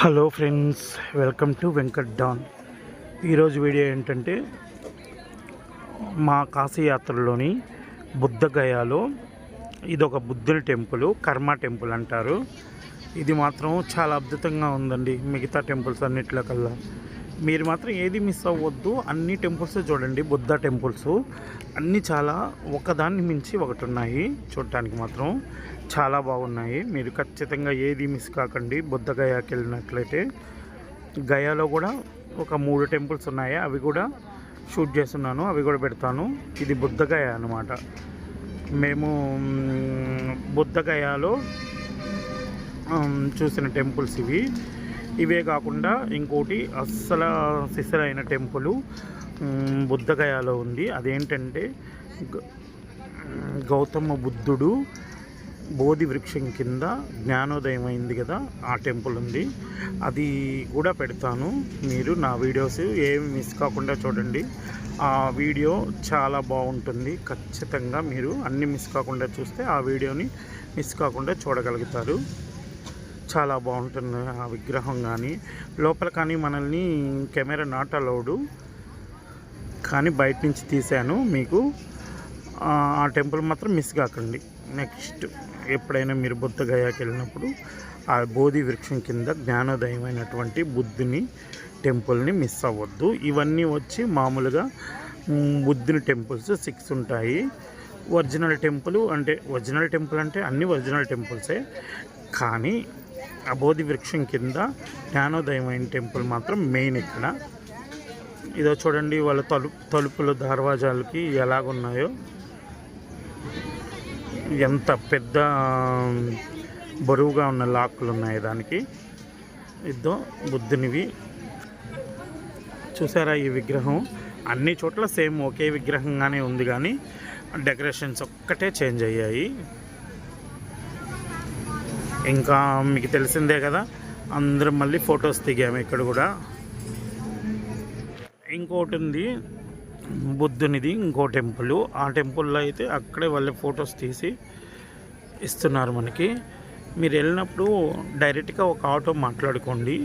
Hello friends welcome to Venkat Don. ఈరోజు video ఏంటంటే మా కాశీయాత్రలోని బుద్ధగయాలో ఇది ఒక బుద్ధుల టెంపుల్ కర్మ టెంపుల్ అంటారు. ఇది మాత్రం చాలా అద్భుతంగా ఉందండి మిగతా టెంపుల్స్ అన్నిట్లో కల్లా మీరు మాత్రం ఏది మిస్ అవ్వద్దు. అన్ని టెంపుల్స్ చూడండి. బుద్ధ టెంపుల్స్ అన్నీ చాలా ఒకదాన్ని మించి ఒకటి ఉన్నాయి చూడటానికి మాత్రం. చాలా బాగున్నాయి. మీరు ఖచ్చితంగా ఏది మిస్ కాకండి. బుద్ధ గయాకి వెళ్ళినట్లయితే గయాలో కూడా ఒక మూడు టెంపుల్స్ ఉన్నాయి. అవి కూడా షూట్ చేస్తున్నాను. అవి కూడా పెడతాను. ఇది బుద్ధగయ అనమాట మేము బుద్ధ బుద్ధగయాలో చూసిన టెంపుల్స్ ఇవి. ఇవే కాకుండా ఇంకోటి అస్సలు సిసలైన టెంపుల్ బుద్ధగయాలో ఉంది. అదేంటంటే గౌతమ బుద్ధుడు బోధి వృక్షం కింద జ్ఞానోదయం అయింది కదా ఆ టెంపుల్ ఉంది. అది కూడా పెడతాను మీరు నా వీడియోస్. ఏమి మిస్ కాకుండా చూడండి. ఆ వీడియో చాలా బాగుంటుంది. ఖచ్చితంగా మీరు అన్ని మిస్ కాకుండా చూస్తే ఆ వీడియోని మిస్ కాకుండా చూడగలుగుతారు. చాలా బాగుంటుంది ఆ విగ్రహం కానీ లోపల కానీ మనల్ని కెమెరా నాట్ అలౌడు. కానీ బయట నుంచి తీశాను మీకు. ఆ టెంపుల్ మాత్రం మిస్ కాకండి. నెక్స్ట్ ఎప్పుడైనా మీరు బుద్ధగయాకి వెళ్ళినప్పుడు ఆ బోధి వృక్షం కింద జ్ఞానోదయమైనటువంటి బుద్ధుని టెంపుల్ని మిస్ అవ్వద్దు. ఇవన్నీ వచ్చి మామూలుగా బుద్ధుని టెంపుల్స్ సిక్స్ ఉంటాయి. ఒరిజినల్ టెంపుల్ అంటే ఒరిజినల్ టెంపుల్ అంటే అన్ని ఒరిజినల్ టెంపుల్సే. కానీ ఆ బోధి వృక్షం కింద జ్ఞానోదయమైన టెంపుల్ మాత్రం మెయిన్ ఇక్కడ. ఇదో చూడండి వాళ్ళ తలుపు తలుపులు దర్వాజాలకి ఎలాగున్నాయో. ఎంత పెద్ద బరువుగా ఉన్న లాక్లు ఉన్నాయి దానికి. ఇద్దో బుద్ధునివి. చూసారా ఈ విగ్రహం? అన్ని చోట్ల సేమ్ ఒకే విగ్రహంగానే ఉంది కానీ డెకరేషన్స్ ఒక్కటే చేంజ్ అయ్యాయి. ఇంకా మీకు తెలిసిందే కదా అందరం మళ్ళీ ఫొటోస్ దిగాము ఇక్కడ కూడా. ఇంకోటి ఉంది బుద్ధునిది ఇంకో టెంపుల్. ఆ టెంపుల్లో అయితే అక్కడే వాళ్ళే ఫొటోస్ తీసి ఇస్తున్నారు మనకి. మీరు వెళ్ళినప్పుడు డైరెక్ట్గా ఒక ఆటో మాట్లాడుకోండి.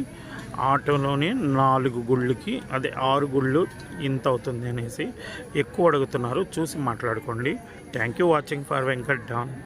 ఆటోలోనే నాలుగు గుళ్ళకి అదే ఆరు గుళ్ళు ఇంత అవుతుంది అనేసి ఎక్కువ అడుగుతున్నారు. చూసి మాట్లాడుకోండి. Thank you watching for Venkat Don